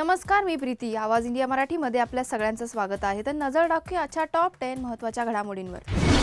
नमस्कार मी प्रीती. आवाज इंडिया मराठीमध्ये आपल्या सगळ्यांचं स्वागत आहे. तर नजर टाकूया आजच्या टॉप टेन महत्त्वाच्या घडामोडींवर.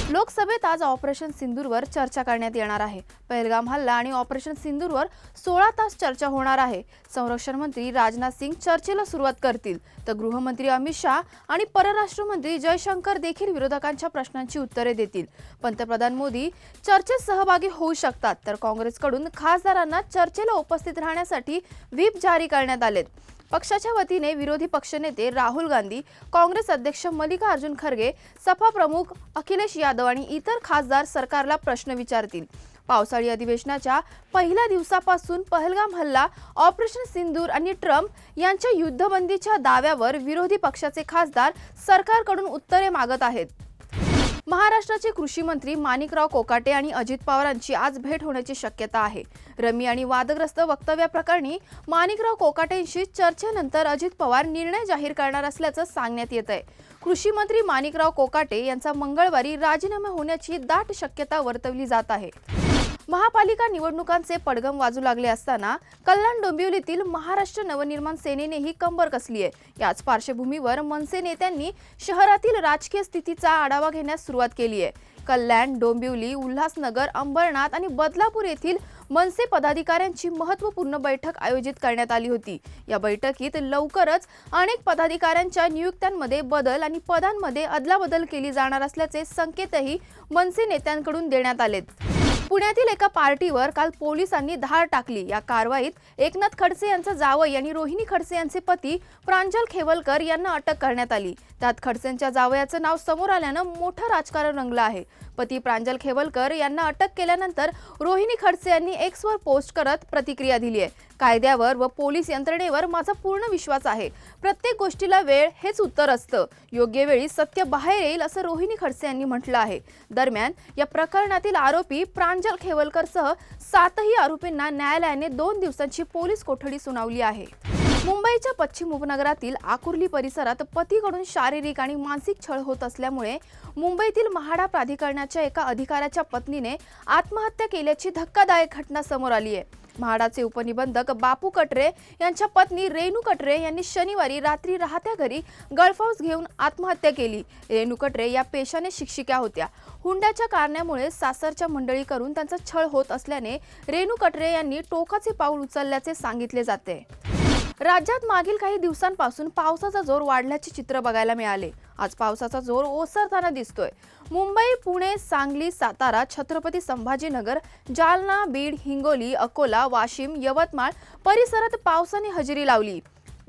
लोकसभेत आज ऑपरेशन सिंदूरवर चर्चा करण्यात येणार आहे. पहलगाम हल्ला आणि ऑपरेशन सिंदूरवर सोळा तास चर्चा होणार आहे. संरक्षण मंत्री राजनाथ सिंग चर्चेला सुरुवात करतील. तर गृहमंत्री अमित शहा आणि परराष्ट्र मंत्री जयशंकर देखील विरोधकांच्या प्रश्नांची उत्तरे देतील. पंतप्रधान मोदी चर्चेत सहभागी होऊ शकतात. तर काँग्रेसकडून खासदारांना चर्चेला उपस्थित राहण्यासाठी व्हीप जारी करण्यात आलेत. पक्षाच्या वतीने विरोधी पक्षनेते राहुल गांधी काँग्रेस अध्यक्ष मल्लिकार्जुन खरगे सपा प्रमुख अखिलेश यादव आणि इतर खासदार सरकारला प्रश्न विचारतील. पावसाळी अधिवेशनाच्या पहिल्या दिवसापासून पहलगाम हल्ला ऑपरेशन सिंदूर आणि ट्रम्प यांच्या युद्धबंदीच्या दाव्यावर विरोधी पक्षाचे खासदार सरकारकडून उत्तरे मागत आहेत. महाराष्ट्राचे कृषी मंत्री माणिकराव कोकाटे आणि अजित पवारांची आज भेट होण्याची शक्यता आहे. रमी आणि वादग्रस्त वक्तव्याप्रकरणी माणिकराव कोकाटेंशी चर्चेनंतर अजित पवार निर्णय जाहीर करणार असल्याचं सांगण्यात येत आहे. कृषी मंत्री माणिकराव कोकाटे यांचा मंगळवारी राजीनामा होण्याची दाट शक्यता वर्तवली जात आहे. महापालिका निवडणुकांचे पडगम वाजू लागले असताना कल्याण डोंबिवलीतील महाराष्ट्र नवनिर्माण सेनेनेही कंबर कसली आहे? याच पार्श्वभूमीवर मनसे नेत्यांनी शहरातील राजकीय स्थितीचा आढावा घेण्यास सुरुवात केली आहे. कल्याण डोंबिवली उल्हासनगर अंबरनाथ आणि बदलापूर येथील मनसे पदाधिकाऱ्यांची महत्त्वपूर्ण बैठक आयोजित करण्यात आली होती. या बैठकीत लवकरच अनेक पदाधिकाऱ्यांच्या नियुक्त्यांमध्ये बदल आणि पदांमध्ये अदलाबदल केली जाणार असल्याचे संकेतही मनसे नेत्यांकडून देण्यात आलेत. पुण्यातील एका पार्टीवर काल पोलिसांनी धार टाकली. या कारवाईत एकनाथ खडसे यांचा जावई आणि रोहिणी खडसे यांचे पती प्रांजल खेवलकर यांना अटक करण्यात आली. त्यात खडसेंच्या जावयाचं नाव समोर आल्यानं मोठं राजकारण रंगलं आहे. पती प्रांजल खेवलकर यांना अटक केल्यानंतर रोहिणी खडसे यांनी एक्सवर पोस्ट करत प्रतिक्रिया दिली आहे. कायद्यावर व पोलीस यंत्रणेवर माझा पूर्ण विश्वास आहे. प्रत्येक गोष्टीला वेळ हेच उत्तर असतं. योग्य वेळी सत्य बाहेर येईल असं रोहिणी खडसे यांनी म्हटलं आहे. दरम्यान या प्रकरणातील आरोपी प्रांजल खेवलकरसह सातही आरोपींना न्यायालयाने दोन दिवसांची पोलीस कोठडी सुनावली आहे. मुंबईच्या पश्चिम उपनगरातील आकुर्ली परिसरात पतीकडून शारीरिक आणि मानसिक छळ होत असल्यामुळे मुंबईतील म्हाडा प्राधिकरणाच्या एका अधिकाऱ्याच्या पत्नीने आत्महत्या केल्याची धक्कादायक घटना समोर आली आहे. म्हाडाचे उपनिबंधक बापू कटरे यांच्या पत्नी रेणू कटरे यांनी शनिवारी रात्री राहत्या घरी गळफाऊस घेऊन आत्महत्या केली. रेणू कटरे या पेशाने शिक्षिका होत्या. हुंड्याच्या कारणामुळे सासरच्या मंडळी करून त्यांचा छळ होत असल्याने रेणू कटरे यांनी टोकाचे पाऊल उचलल्याचे सांगितले जाते. राज्यात मागील काही दिवसांपासून पावसाचा जोर वाढल्याचे चित्र बघायला मिळाले. आज पावसाचा जोर ओसरताना दिसतोय. मुंबई पुणे सांगली सातारा छत्रपती संभाजीनगर जालना बीड हिंगोली अकोला वाशिम यवतमाळ परिसरात पावसाने हजेरी लावली.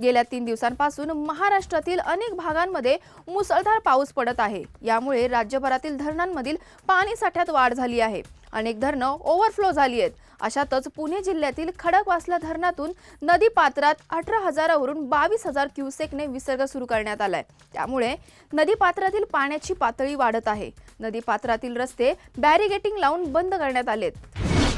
गेल्या तीन दिवसांपासून महाराष्ट्रातील अनेक भागांमध्ये मुसळधार पाऊस पडत आहे. यामुळे राज्यभरातील धरणांमधील पाणी साठ्यात वाढ झाली आहे. अनेक धरणं ओव्हरफ्लो झाली आहेत. अशातच पुणे जिल्ह्यातील खडकवासला धरणातून नदी पात्रात अठरा हजारावरून बावीस हजार क्युसेकने विसर्ग सुरू करण्यात आलाय. त्यामुळे नदी पात्रातील पाण्याची पातळी वाढत आहे. नदी पात्रातील रस्ते बॅरिगेटिंग लावून बंद करण्यात आलेत.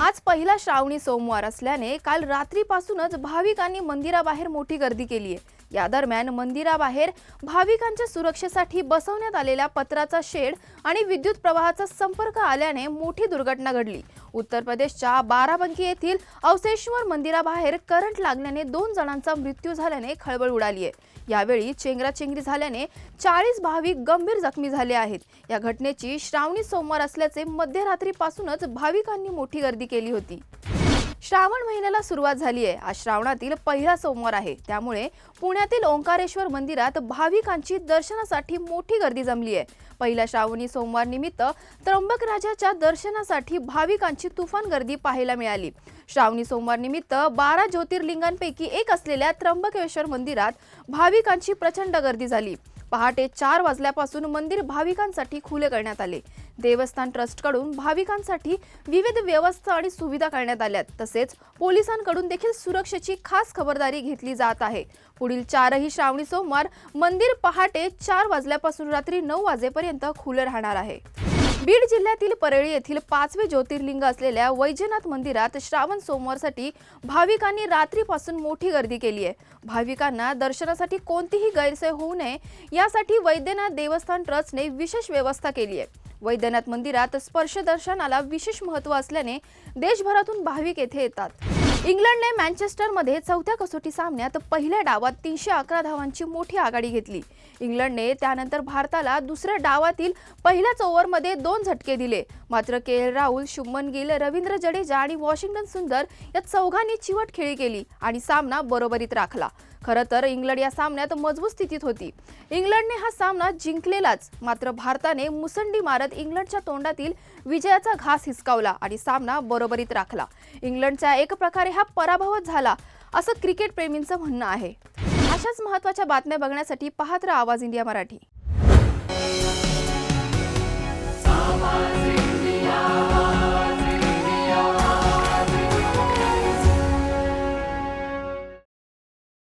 आज पहिला श्रावणी सोमवार असल्याने काल रात्रीपासूनच भाविकांनी मंदिराबाहेर मोठी गर्दी केली आहे या दरम्यान मंदिराबाहेर भाविकांच्या सुरक्षेसाठी बसवण्यात आलेल्या पत्राचा शेड आणि विद्युत प्रवाहाचा संपर्क आल्याने मोठी दुर्घटना घडली. उत्तर प्रदेशच्या बाराबंकी येथील अवसेश्वर मंदिराबाहेर करंट लागल्याने दोन जणांचा मृत्यू झाल्याने खळबळ उडाली आहे. यावेळी चेंगराचेंगरी झाल्याने चाळीस भाविक गंभीर जखमी झाले आहेत. या घटनेची श्रावणी सोमवार असल्याचे मध्यरात्रीपासूनच भाविकांनी मोठी गर्दी केली होती. श्रावण महिन्याला सुरुवात झाली आहे. आज श्रावणातील पहिला सोमवार आहे. त्यामुळे पुण्यातील ओंकारेश्वर मंदिरात भाविकांची दर्शनासाठी मोठी गर्दी जमली आहे. पहिल्या श्रावणी सोमवार निमित्त त्र्यंबक राजाच्या दर्शनासाठी भाविकांची तुफान गर्दी पाहायला मिळाली. श्रावणी सोमवार निमित्त बारा ज्योतिर्लिंगांपैकी एक असलेल्या त्र्यंबकेश्वर मंदिरात भाविकांची प्रचंड गर्दी झाली. पहाटे चार वाजल्यापासून मंदिर भाविकांसाठी खुले करण्यात आले. देवस्थान ट्रस्टकडून भाविकांसाठी विविध व्यवस्था आणि सुविधा करण्यात आल्या तसेच पोलिसांकडून देखील सुरक्षेची खास खबरदारी घेतली जात आहे. पुढील चारही श्रावणी सोमवार मंदिर पहाटे चार वाजल्यापासून रात्री नऊ वाजेपर्यंत खुले राहणार आहे. बीड जिल्ह्यातील परळी येथील पाचवे ज्योतिर्लिंग असलेल्या वैजनाथ मंदिरात श्रावण सोमवारसाठी भाविकांनी रात्रीपासून मोठी गर्दी केली आहे. भाविकांना दर्शनासाठी कोणतीही गैरसोय होऊ नये यासाठी वैद्यनाथ देवस्थान ट्रस्टने विशेष व्यवस्था केली आहे. वैद्यनाथ मंदिरात स्पर्श दर्शनाला विशेष महत्त्व असल्याने देशभरातून भाविक येथे येतात. इंग्लंडने मँचेस्टरमध्ये चौथ्या कसोटी सामन्यात पहिल्या डावात तीनशे अकरा धावांची मोठी आघाडी घेतली. इंग्लंडने त्यानंतर भारताला दुसऱ्या डावातील पहिल्याच ओव्हरमध्ये दोन झटके दिले. मात्र के एल राहुल शुभमन गिल रवींद्र जडेजा आणि वॉशिंग्टन सुंदर या चौघांनी चिवट खेळी केली आणि सामना बरोबरीत राखला. खरं तर इंग्लंड या सामन्यात मजबूत स्थितीत होती. इंग्लंडने हा सामना जिंकलेलाच मात्र भारताने मुसंडी मारत इंग्लंडच्या तोंडातील विजयाचा घास हिसकावला आणि सामना बरोबरीत राखला. इंग्लंडचा एक प्रकारे हा पराभवच झाला असं क्रिकेट प्रेमींचं म्हणणं आहे. अशाच महत्त्वाच्या बातम्या बघण्यासाठी पाहत राहा आवाज इंडिया मराठी.